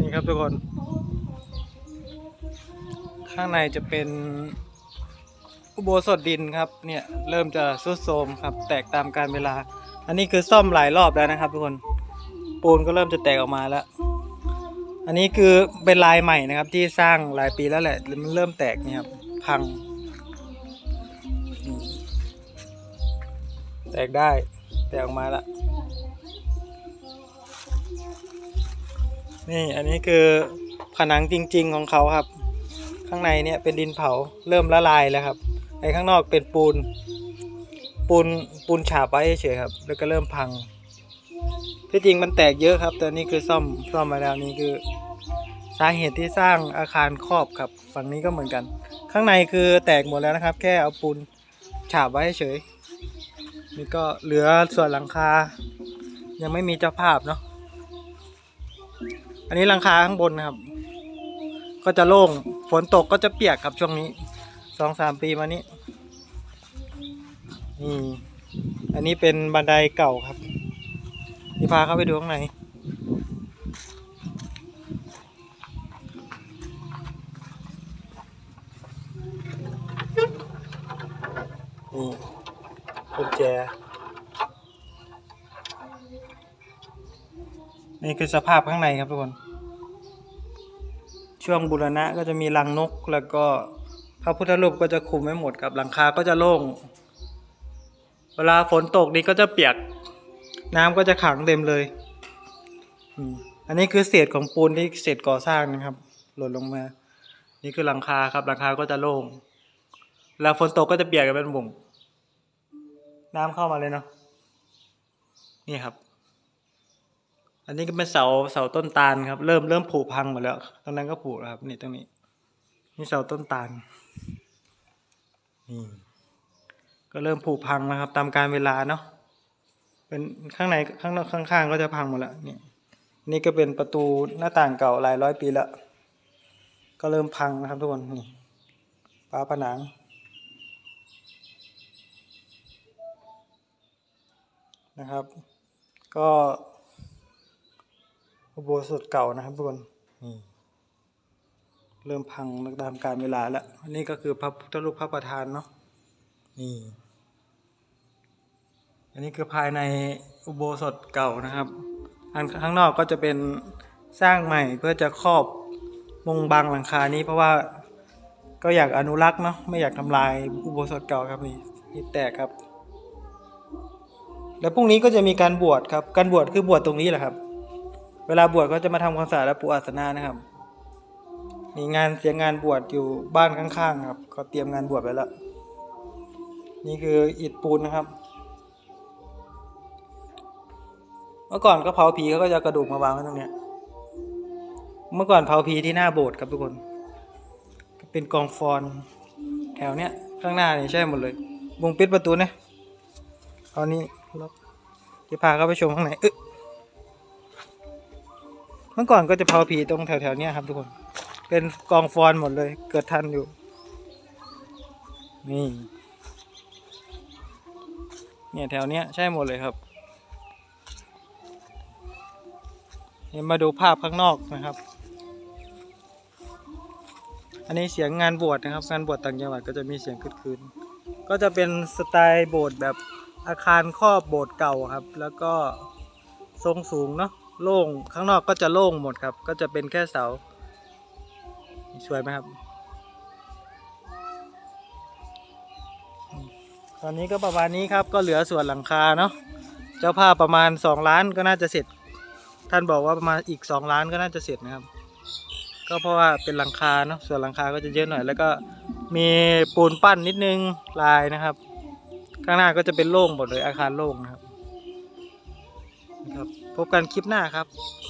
นี่ครับทุกคน ข้างในจะเป็นอุโบสถดินครับ เนี่ยเริ่มจะซุดโทรมครับ แตกตามการเวลา อันนี้คือซ่อมหลายรอบแล้วนะครับ ทุกคนปูนก็เริ่มจะแตกออกมาแล้ว อันนี้คือเป็นลายใหม่นะครับ ที่สร้างหลายปีแล้วแหละมันเริ่มแตกเนี่ยครับพัง แตกได้ แตกออกมาแล้วนี่อันนี้คือผนังจริง ๆ ของเขาครับ ข้างในเนี่ยเป็นดินเผาเริ่มละลายแล้วครับไอ้ข้างนอกเป็นปูน ปูนปูนฉาบไว้เฉยครับ แล้วก็เริ่มพัง ที่จริงมันแตกเยอะครับ แต่นี่คือซ่อมซ่อมมาแล้วนี่คือสาเหตุที่สร้างอาคารครอบครับ ฝั่งนี้ก็เหมือนกัน ข้างในคือแตกหมดแล้วนะครับ แค่เอาปูนฉาบไว้เฉย นี่ก็เหลือส่วนหลังคา ยังไม่มีเจ้าภาพเนาะอันนี้หลังคาข้างบนนะครับ ก็จะโล่งฝนตกก็จะเปียกครับช่วงนี้สองสามปีมานี้นี่อันนี้เป็นบันไดเก่าครับนี่พาเข้าไปดูข้างในนี่ กุญแจ นี่คือสภาพข้างในครับทุกคน ช่วงบูรณะก็จะมีรังนกแล้วก็พระพุทธรูปก็จะคุมไว้หมดครับหลังคาก็จะโล่ง เวลาฝนตกนี่ก็จะเปียก น้ำก็จะขังเต็มเลย อันนี้คือเศษของปูนที่เศษก่อสร้างนะครับ หล่นลงมา นี่คือหลังคาครับหลังคาก็จะโล่งเวลาฝนตกก็จะเปียกกันเป็นบุ่ง น้ำเข้ามาเลยเนาะนี่ครับ อันนี้ก็เป็นเสาเสาต้นตาลครับ เริ่มเริ่มผุพังหมดแล้วตรงนั้นก็ผุแล้วครับ นี่ตรงนี้ นี่เสาต้นตาลนี่ก็เริ่มผุพังแล้วครับ ตามการเวลาเนาะเป็นข้างในข้างนอกข้างๆก็จะพังหมดแล้วนี่นี่ก็เป็นประตูหน้าต่างเก่าหลายร้อยปีแล้วก็เริ่มพังนะครับทุกคนนี่ฝาผนัง นะครับ ก็อุโบสถเก่านะครับทุกคนนี่เริ่มพังตามการเวลาแล้วอันนี้ก็คือพระพุทธรูปพระประธานเนาะนี่ อันนี้คือภายในอุโบสถเก่านะครับอันข้างนอกก็จะเป็นสร้างใหม่เพื่อจะครอบมุงบังหลังคานี้เพราะว่าก็อยากอนุรักษ์เนาะไม่อยากทำลายอุโบสถเก่าครับนี่นี่แตกครับ แล้วพรุ่งนี้ก็จะมีการบวชครับ การบวชคือบวชตรงนี้แหละครับ เวลาบวชก็จะมาทำความสะอาดและปูอาสนะนะครับมีงานเสียงานบวชอยู่บ้านข้างๆครับเขาเตรียมงานบวชไว้แล้ว นี่คืออิฐปูนนะครับ เมื่อก่อนก็เผาผีเขาก็จะกระดูกมาวางไว้ตรงเนี้ย เมื่อก่อนเผาผีที่หน้าโบสถ์ครับทุกคนเป็นกองฟอนแถวเนี้ยข้างหน้านี่ใช่หมดเลยวงปิดประตูนะตอนนี้ ล็อกจะพาเข้าไปชมข้างในเมื่อก่อนก็จะเผาผีตรงแถวๆนี้ครับทุกคน เป็นกองฟอนหมดเลย เกิดทันอยู่ นี่ เนี่ยแถวเนี้ยใช่หมดเลยครับเดี๋ยวมาดูภาพข้างนอกนะครับ อันนี้เสียงงานบวชนะครับ งานบวชต่างจังหวัดก็จะมีเสียงคึกคืนก็จะเป็นสไตล์โบสถ์แบบ อาคารครอบโบสถ์เก่าครับ แล้วก็ทรงสูงเนาะโล่งข้างนอกก็จะโล่งหมดครับ ก็จะเป็นแค่เสาสวยไหมครับ ตอนนี้ก็ประมาณนี้ครับก็เหลือส่วนหลังคาเนาะเจ้าภาพประมาณสองล้านก็น่าจะเสร็จ ท่านบอกว่าประมาณอีกสองล้านก็น่าจะเสร็จนะครับ ก็เพราะว่าเป็นหลังคาเนาะส่วนหลังคาก็จะเยอะหน่อย แล้วก็มีปูนปั้นนิดนึงลายนะครับ ข้างหน้าก็จะเป็นโล่งหมดเลยอาคารโล่งนะครับ ครับ พบกันคลิปหน้าครับ